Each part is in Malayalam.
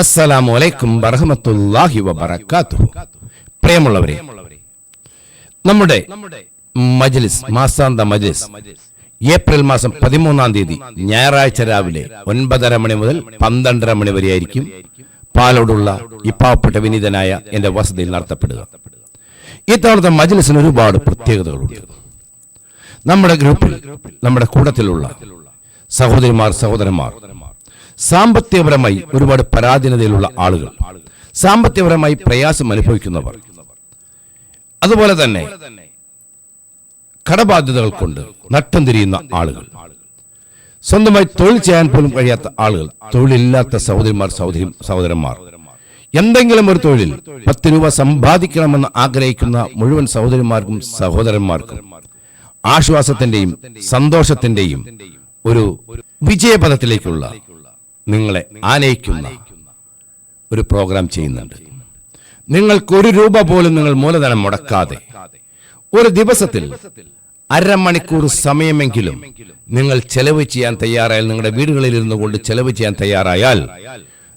അസ്സലാമു അലൈക്കും വറഹമത്തല്ലാഹി വബറകാതുഹു. പ്രിയമുള്ളവരെ നമ്മുടെ മജ്ലിസ് മാസാന്ത മജ്ലിസ് ഏപ്രിൽ മാസം പതിമൂന്നാം തീയതി ഞായറാഴ്ച രാവിലെ ഒൻപതര മണി മുതൽ പന്ത്രണ്ടര മണി വരെ വരെയായിരിക്കും പാലോടുള്ള ഈ പാവപ്പെട്ട വിനീതനായ എന്റെ വസതിയിൽ നടത്തപ്പെടുക. ഇത്തവണത്തെ മജ്ലിസിന് ഒരുപാട് പ്രത്യേകതകളുണ്ട്. നമ്മുടെ ഗ്രൂപ്പിൽ നമ്മുടെ കൂട്ടത്തിലുള്ള സഹോദരിമാർ സഹോദരന്മാർ സാമ്പത്തികപരമായി ഒരുപാട് പരാധീനതയിലുള്ള ആളുകൾ സാമ്പത്തികപരമായി പ്രയാസം അനുഭവിക്കുന്നവർ. അതുപോലെ തന്നെ കടബാധ്യതകൾ കൊണ്ട് നട്ടം തിരിയുന്ന ആളുകൾ. സ്വന്തമായി തൊഴിൽ ചെയ്യാൻ പോലും കഴിയാത്ത ആളുകൾ തൊഴിലില്ലാത്ത സഹോദരിമാർ സഹോദരി സഹോദരന്മാർ. എന്തെങ്കിലും ഒരു തൊഴിൽ പത്ത് രൂപ സമ്പാദിക്കണമെന്ന് ആഗ്രഹിക്കുന്ന മുഴുവൻ സഹോദരിമാർക്കും സഹോദരന്മാർക്കും ആശ്വാസത്തിന്റെയും സന്തോഷത്തിന്റെയും ഒരു വിജയപഥത്തിലേക്കുള്ള നിങ്ങളെ ആനയിക്കുന്ന ഒരു പ്രോഗ്രാം ചെയ്യുന്നുണ്ട്. നിങ്ങൾക്ക് ഒരു രൂപ പോലും നിങ്ങൾ മൂലധനം മുടക്കാതെ ഒരു ദിവസത്തിൽ അരമണിക്കൂർ സമയമെങ്കിലും നിങ്ങൾ ചെലവ് ചെയ്യാൻ തയ്യാറായാൽ നിങ്ങളുടെ വീടുകളിൽ ഇരുന്നു കൊണ്ട് ചെലവ് ചെയ്യാൻ തയ്യാറായാൽ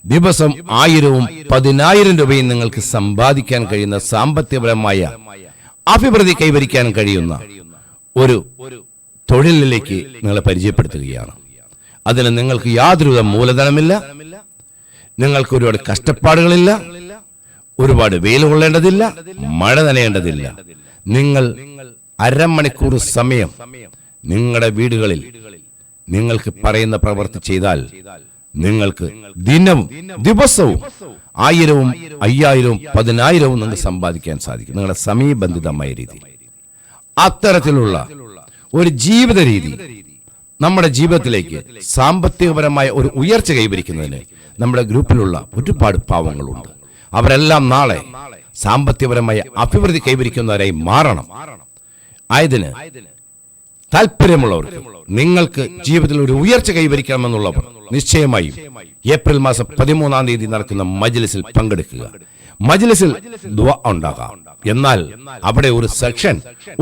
ദിവസം ആയിരവും പതിനായിരം രൂപയും നിങ്ങൾക്ക് സമ്പാദിക്കാൻ കഴിയുന്ന സാമ്പത്തികപരമായ അഭിവൃദ്ധി കൈവരിക്കാൻ കഴിയുന്ന ഒരു തൊഴിലിലേക്ക് നിങ്ങളെ പരിചയപ്പെടുത്തുകയാണ്. അതിന് നിങ്ങൾക്ക് യാതൊരുവിധ മൂലധനമില്ല. നിങ്ങൾക്ക് ഒരുപാട് കഷ്ടപ്പാടുകളില്ല. ഒരുപാട് വെയിൽ കൊള്ളേണ്ടതില്ല. മഴ നനയേണ്ടതില്ല. നിങ്ങൾ അരമണിക്കൂർ സമയം നിങ്ങളുടെ വീടുകളിൽ നിങ്ങൾക്ക് പറയുന്ന പ്രവൃത്തി ചെയ്താൽ നിങ്ങൾക്ക് ദിനവും ദിവസവും ആയിരവും അയ്യായിരവും പതിനായിരവും നിങ്ങൾക്ക് സമ്പാദിക്കാൻ സാധിക്കും. നിങ്ങളുടെ സമയബന്ധിതമായ രീതി. അത്തരത്തിലുള്ള ഒരു ജീവിത രീതി നമ്മുടെ ജീവിതത്തിലേക്ക് സാമ്പത്തികപരമായ ഒരു ഉയർച്ച കൈവരിക്കുന്നതിന് നമ്മുടെ ഗ്രൂപ്പിലുള്ള ഒരുപാട് പാവങ്ങളുണ്ട്. അവരെല്ലാം നാളെ സാമ്പത്തികപരമായ അഭിവൃദ്ധി കൈവരിക്കുന്നവരായി മാറണം. ആയതിന് താല്പര്യമുള്ളവർക്ക് നിങ്ങൾക്ക് ജീവിതത്തിൽ ഒരു ഉയർച്ച കൈവരിക്കണമെന്നുള്ളവർ നിശ്ചയമായും ഏപ്രിൽ മാസം പതിമൂന്നാം തീയതി നടക്കുന്ന മജ്ലിസിൽ പങ്കെടുക്കുക. മജ്ലിസിൽ ഉണ്ടാകാം. എന്നാൽ അവിടെ ഒരു സെക്ഷൻ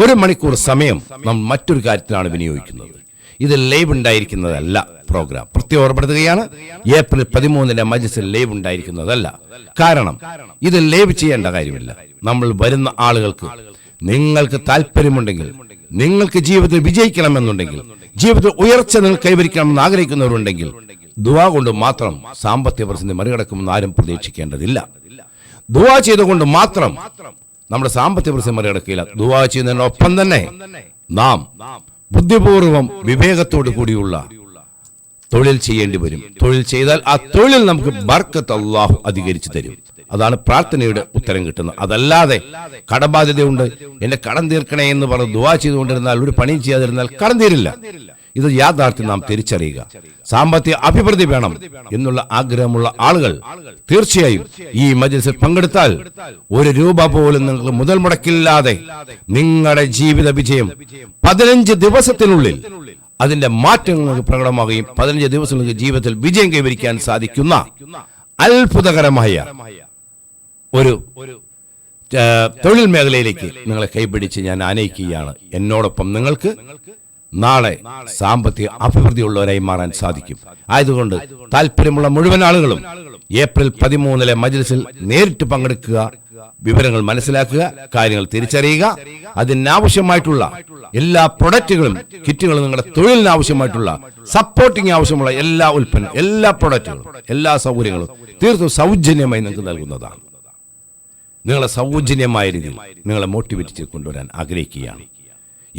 ഒരു മണിക്കൂർ സമയം നാം മറ്റൊരു കാര്യത്തിലാണ് വിനിയോഗിക്കുന്നത്. ഇത് ലൈവ് ഉണ്ടായിരിക്കുന്നതല്ല പ്രോഗ്രാം. പ്രത്യേകം ഓർപ്പെടുത്തുകയാണ് ഏപ്രിൽ പതിമൂന്നിന്റെ മജസിൽ ലൈവ് ഉണ്ടായിരിക്കുന്നതല്ല. കാരണം ഇത് ലൈവ് ചെയ്യേണ്ട കാര്യമില്ല. നമ്മൾ വരുന്ന ആളുകൾക്ക് നിങ്ങൾക്ക് താല്പര്യമുണ്ടെങ്കിൽ നിങ്ങൾക്ക് ജീവിതത്തിൽ വിജയിക്കണമെന്നുണ്ടെങ്കിൽ ജീവിതത്തിൽ ഉയർച്ച നിങ്ങൾ കൈവരിക്കണമെന്ന് ആഗ്രഹിക്കുന്നവരുണ്ടെങ്കിൽ ദുവാ കൊണ്ട് മാത്രം സാമ്പത്തിക പ്രതിസന്ധി മറികടക്കുമെന്ന് ആരും പ്രതീക്ഷിക്കേണ്ടതില്ല. ദുവാ ചെയ്തുകൊണ്ട് മാത്രം നമ്മുടെ സാമ്പത്തിക പ്രതിസന്ധി മറികടക്കില്ല ദുവാ ചെയ്യുന്നതിനൊപ്പം തന്നെ നാം ബുദ്ധിപൂർവം വിവേകത്തോടു കൂടിയുള്ള തൊഴിൽ ചെയ്യേണ്ടി വരും. തൊഴിൽ ചെയ്താൽ ആ തൊഴിൽ നമുക്ക് ബർക്കത്ത് അള്ളാഹു അധികരിച്ചു തരും. അതാണ് പ്രാർത്ഥനയുടെ ഉത്തരം കിട്ടുന്നത്. അതല്ലാതെ കടബാധ്യതയുണ്ട്. എന്റെ കടം തീർക്കണേ എന്ന് പറഞ്ഞ് ദുവാ ചെയ്തുകൊണ്ടിരുന്നാൽ ഒരു പണിയും ചെയ്യാതിരുന്നാൽ കടം തീരില്ല. ഇത് യാഥാർത്ഥ്യം നാം തിരിച്ചറിയുക. സാമ്പത്തിക അഭിവൃദ്ധി വേണം എന്നുള്ള ആഗ്രഹമുള്ള ആളുകൾ തീർച്ചയായും ഈ മജിൽസിൽ പങ്കെടുത്താൽ ഒരു രൂപ പോലും നിങ്ങൾക്ക് മുതൽ മുടക്കില്ലാതെ നിങ്ങളുടെ ജീവിത വിജയം പതിനഞ്ച് ദിവസത്തിനുള്ളിൽ അതിന്റെ മാറ്റങ്ങൾ നിങ്ങൾക്ക് പ്രകടമാകുകയും പതിനഞ്ച് ദിവസം നിങ്ങൾക്ക് ജീവിതത്തിൽ വിജയം കൈവരിക്കാൻ സാധിക്കുന്ന അത്ഭുതകരമായ ഒരു തൊഴിൽ മേഖലയിലേക്ക് നിങ്ങളെ കൈപിടിച്ച് ഞാൻ ആനയിക്കുകയാണ്. എന്നോടൊപ്പം നിങ്ങൾക്ക് നാളെ സാമ്പത്തിക അഭിവൃദ്ധിയുള്ളവരായി മാറാൻ സാധിക്കും. ആയതുകൊണ്ട് താല്പര്യമുള്ള മുഴുവൻ ആളുകളും ഏപ്രിൽ പതിമൂന്നിലെ മജ്ലിസിൽ നേരിട്ട് പങ്കെടുക്കുക വിവരങ്ങൾ മനസ്സിലാക്കുക കാര്യങ്ങൾ തിരിച്ചറിയുക അതിനാവശ്യമായിട്ടുള്ള എല്ലാ പ്രൊഡക്റ്റുകളും കിറ്റുകളും നിങ്ങളുടെ തൊഴിലിന് ആവശ്യമായിട്ടുള്ള സപ്പോർട്ടിങ് ആവശ്യമുള്ള എല്ലാ ഉൽപ്പന്നം എല്ലാ പ്രൊഡക്റ്റുകളും എല്ലാ സൗകര്യങ്ങളും തീർത്തും സൗജന്യമായി നിങ്ങൾക്ക് നൽകുന്നതാണ്. നിങ്ങളെ സൗജന്യമായ രീതിയിൽ നിങ്ങളെ മോട്ടിവേറ്റ് ചെയ്ത് കൊണ്ടുവരാൻ ആഗ്രഹിക്കുകയാണ്.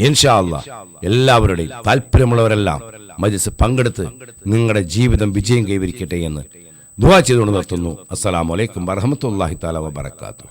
ഇൻഷാ അല്ലാ എല്ലാവരുടെയും താല്പര്യമുള്ളവരെല്ലാം. മജിസ് പങ്കെടുത്ത് നിങ്ങളുടെ ജീവിതം വിജയം കൈവരിക്കട്ടെ എന്ന് ദുവാ ചെയ്തുകൊണ്ട് നിർത്തുന്നു. അസ്സലാമലൈക്കും വറഹമത്തല്ലാഹി താല വബർക്കാത്തു